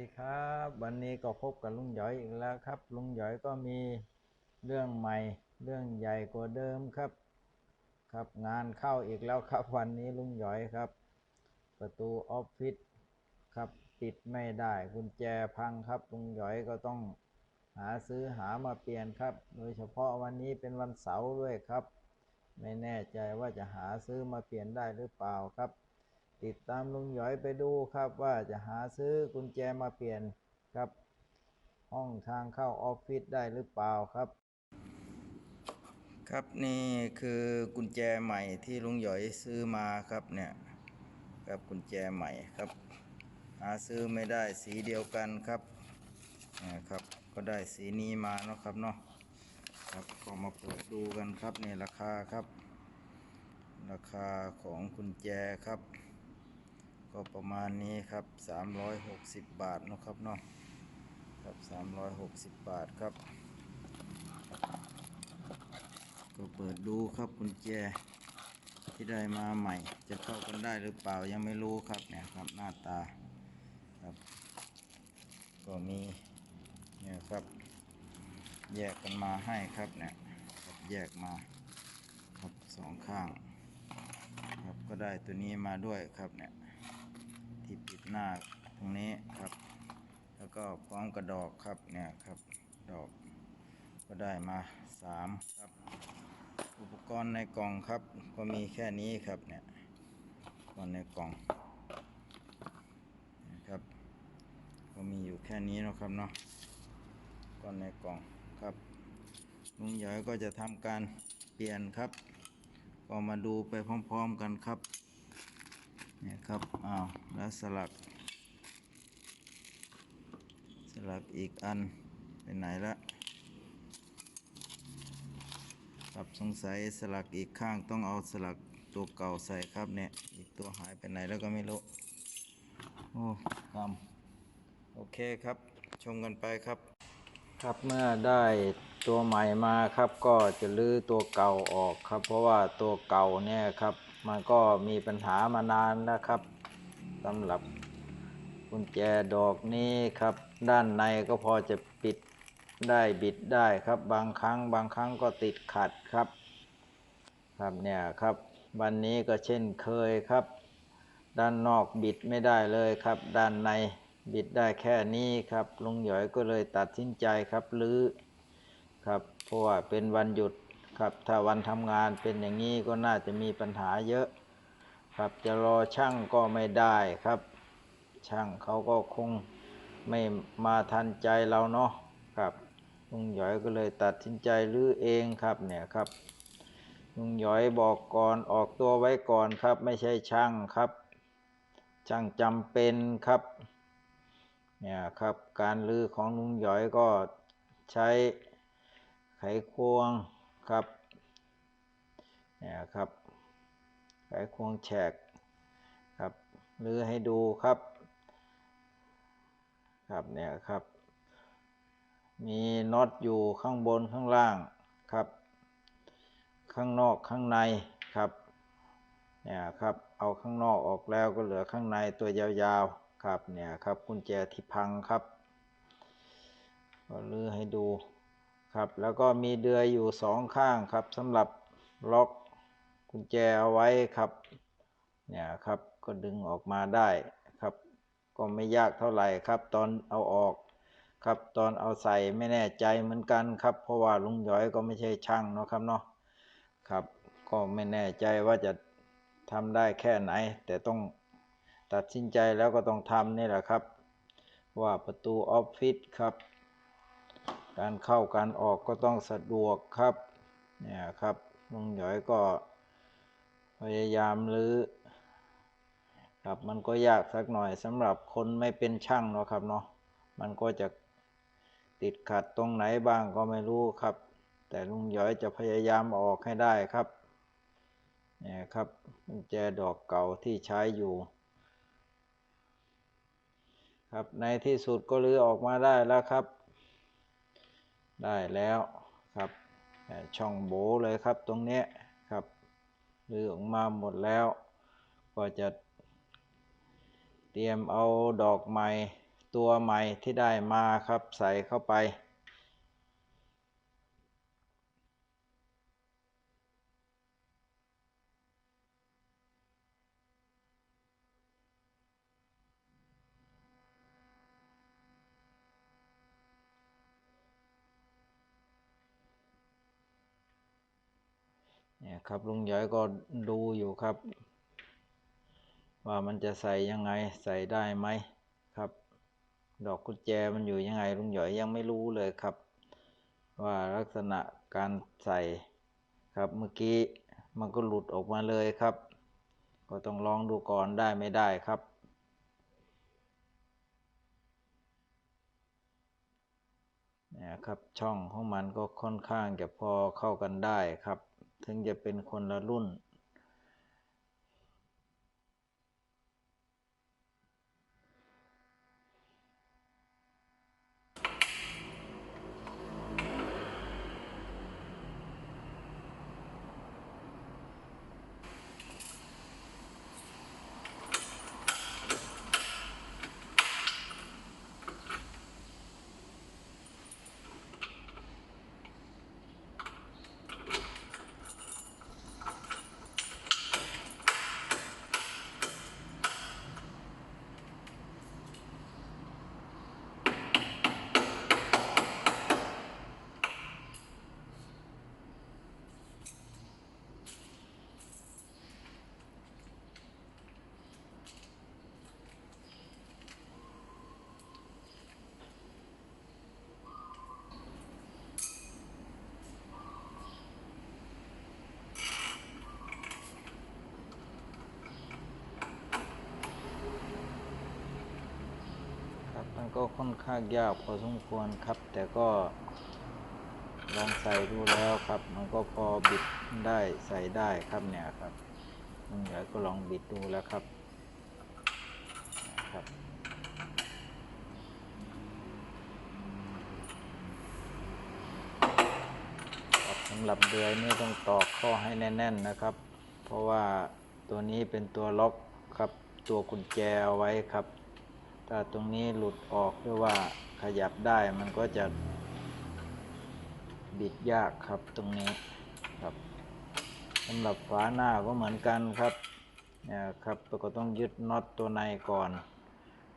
ดีครับ วันนี้ก็พบกับลุงหยอยอีกแล้วครับ ลุงหยอยก็มีเรื่องใหม่ เรื่องใหญ่กว่าเดิมครับ ครับงานเข้าอีกแล้วครับ วันนี้ลุงหยอยครับ ประตูออฟฟิศครับปิดไม่ได้กุญแจพังครับลุงหยอยก็ต้องหาซื้อหามาเปลี่ยนครับ โดยเฉพาะวันนี้เป็นวันเสาร์ด้วยครับ ไม่แน่ใจว่าจะหาซื้อมาเปลี่ยนได้หรือเปล่าครับ ติดตามลุงหยอยไปดูครับว่าจะหาซื้อกุญแจมาเปลี่ยนครับ ห้องทางเข้าออฟฟิศได้หรือเปล่าครับ ครับนี่คือกุญแจใหม่ที่ลุงหยอยซื้อมาครับเนี่ยกับกุญแจใหม่ครับ หาซื้อไม่ได้สีเดียวกันครับนะครับก็ได้สีนี้มาเนาะครับเนาะครับก็มาเปิดดูกันครับนี่ราคาครับ ราคาของกุญแจครับ ก็ประมาณนี้ครับ 360 บาทนะครับเนาะครับ 360 บาทครับ ก็เปิดดูครับกุญแจที่ได้มาใหม่ จะเข้ากันได้หรือเปล่ายังไม่รู้ครับเนี่ยครับหน้าตาครับ ก็มีเนี่ยครับ แยกกันมาให้ครับเนี่ยครับแยกมาครับสองข้าง ครับก็ได้ตัวนี้มาด้วยครับเนี่ย ที่ปิดหน้าตรงนี้ครับ แล้วก็พร้อมกระดอกครับเนี่ยครับดอกก็ได้มาสามครับ อุปกรณ์ในกล่องครับ ก็มีแค่นี้ครับเนี่ยอุปกรณ์ในกล่องนะครับก็มีอยู่แค่นี้นะครับเนาะกรณ์ในกล่องครับลุงหยอยก็จะทำการเปลี่ยนครับ ก็มาดูไปพร้อมๆกันครับ นี่ยครับอ้าวแล้วสลัก สลักอีกอันไปไหนละครับสงสัยสลักอีกข้างต้องเอาสลักตัวเก่าใส่ครับเนี่ยอีกตัวหายไปไหนแล้วก็ไม่รู้โอ้กรรมโอเคครับ ชมกันไปครับ ครับเมื่อได้ตัวใหม่มาครับ ก็จะลื้อตัวเก่าออกครับ เพราะว่าตัวเก่าเนี่ยครับ มันก็มีปัญหามานานแล้วครับสำหรับกุญแจดอกนี้ครับ ด้านในก็พอจะปิดได้บิดได้ครับ บางครั้งบางครั้งก็ติดขัดครับ ครับเนี่ยครับ วันนี้ก็เช่นเคยครับ ด้านนอกบิดไม่ได้เลยครับ ด้านในบิดได้แค่นี้ครับลุงหยอยก็เลยตัดสินใจครับรื้อครับเพราะว่าเป็นวันหยุด ครับถ้าวันทำงานเป็นอย่างนี้ก็น่าจะมีปัญหาเยอะ ครับจะรอช่างก็ไม่ได้ครับ ช่างเขาก็คงไม่มาทันใจเราเนาะครับลุงหยอยก็เลยตัดสินใจรื้อเองครับเนี่ยครับลุงหยอยบอกก่อนออกตัวไว้ก่อนครับ ไม่ใช่ช่างครับ ช่างจำเป็นครับเนี่ยครับการลื้อของลุงหยอยก็ใช้ไขควงครับ นี่ยครับไขควงแฉกครับลือให้ดูครับ ครับเนี่ยครับ มีน็อตอยู่ข้างบนข้างล่างครับ ข้างนอกข้างในครับเนี่ยครับเอาข้างนอกออกแล้วก็เหลือข้างในตัวยาวๆครับเนี่ยครับกุญแจที่พังครับก็ลื้อให้ดูครับแล้วก็มีเดือยอยู่สองข้างครับสำหรับล็อก กุญแจเอาไว้ครับเนี่ยครับก็ดึงออกมาได้ครับ ก็ไม่ยากเท่าไหร่ครับ ตอนเอาออกครับตอนเอาใส่ไม่แน่ใจเหมือนกันครับ เพราะว่าลุงหยอยก็ไม่ใช่ช่างเนาะครับเนาะครับ ก็ไม่แน่ใจว่าจะทำได้แค่ไหน แต่ต้องตัดสินใจแล้วก็ต้องทำนี่แหละครับ ว่าประตูออฟฟิศครับ การเข้าการออกก็ต้องสะดวกครับเนี่ยครับลุงหยอยก็ พยายามรื้อครับมันก็ยากสักหน่อยสำหรับคนไม่เป็นช่างเนาะครับเนาะมันก็จะติดขัดตรงไหนบ้างก็ไม่รู้ครับ แต่ลุงหยอยจะพยายามออกให้ได้ครับเนี่ยครับกุญแจดอกเก่าที่ใช้อยู่ ครับในที่สุดก็รื้อออกมาได้แล้วครับ ได้แล้วครับช่องโบเลยครับตรงเนี้ หรือออกมาหมดแล้ว ก็จะเตรียมเอาดอกใหม่ตัวใหม่ที่ได้มาครับใส่เข้าไป ครับลุงหยอยก็ดูอยู่ครับ ว่ามันจะใส่ยังไงใส่ได้ไหมครับ ดอกกุญแจมันอยู่ยังไงลุงหยอยยังไม่รู้เลยครับ ว่าลักษณะการใส่ครับเมื่อกี้มันก็หลุดออกมาเลยครับ ก็ต้องลองดูก่อนได้ไม่ได้ครับเนี่ยครับช่องของมันก็ค่อนข้างจะพอเข้ากันได้ครับ ถึงจะเป็นคนละรุ่น ก็ค่อนข้างยากพอสมควรครับ แต่ก็ลองใส่ดูแล้วครับ มันก็พอบิดได้ใส่ได้ครับเนี่ยครับลุงใหญ่ก็ลองบิดดูแล้วครับนะครับครับสำหรับเดือยนี่ต้องตอกข้อให้แน่น ๆนะครับ เพราะว่าตัวนี้เป็นตัวล็อกครับ ตัวกุญแจเอาไว้ครับ ถ้าตรงนี้หลุดออกหรือว่าขยับได้มันก็จะบิดยากครับตรงนี้ครับสำหรับฝาหน้าก็เหมือนกันครับเนี่ยครับเราก็ต้องยึดน็อตตัวในก่อน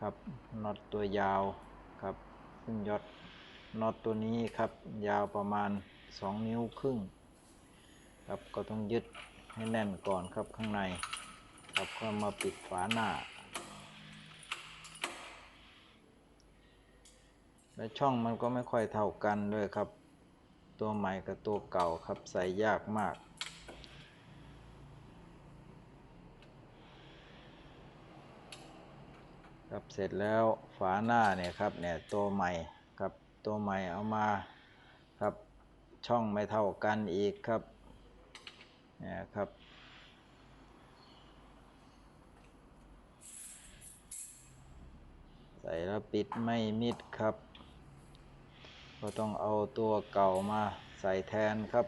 ครับน็อตตัวยาวครับ ซึ่งยอดน็อตตัวนี้ครับ ยาวประมาณ 2 นิ้วครึ่งครับก็ต้องยึดให้แน่นก่อนครับข้างในครับก็มาปิดฝาหน้า และช่องมันก็ไม่ค่อยเท่ากันด้วยครับ ตัวใหม่กับตัวเก่าครับใส่ยากมาก ครับเสร็จแล้วฝาหน้าเนี่ยครับเนี่ยตัวใหม่ครับตัวใหม่เอามาครับช่องไม่เท่ากันอีกครับเนี่ยครับใส่แล้วปิดไม่มิดครับ ก็ต้องเอาตัวเก่ามาใส่แทนครับ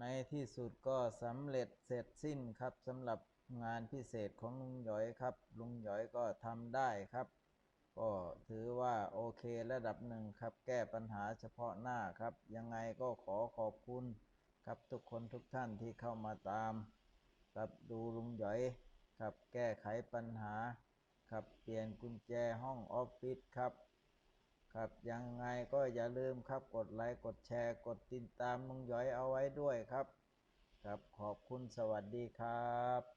ในที่สุดก็สำเร็จเสร็จสิ้นครับสำหรับงานพิเศษของลุงหยอยครับ ลุงหยอยก็ทำได้ครับ ก็ถือว่าโอเคระดับหนึ่งครับ แก้ปัญหาเฉพาะหน้าครับ ยังไงก็ขอขอบคุณครับทุกคนทุกท่านที่เข้ามาตามครับดูลุงหยอยครับแก้ไขปัญหาครับเปลี่ยนกุญแจห้องออฟฟิศครับ ครับยังไงก็อย่าลืมครับกดไลค์กดแชร์ กดติดตามลุงหยอยเอาไว้ด้วยครับ ครับขอบคุณสวัสดีครับ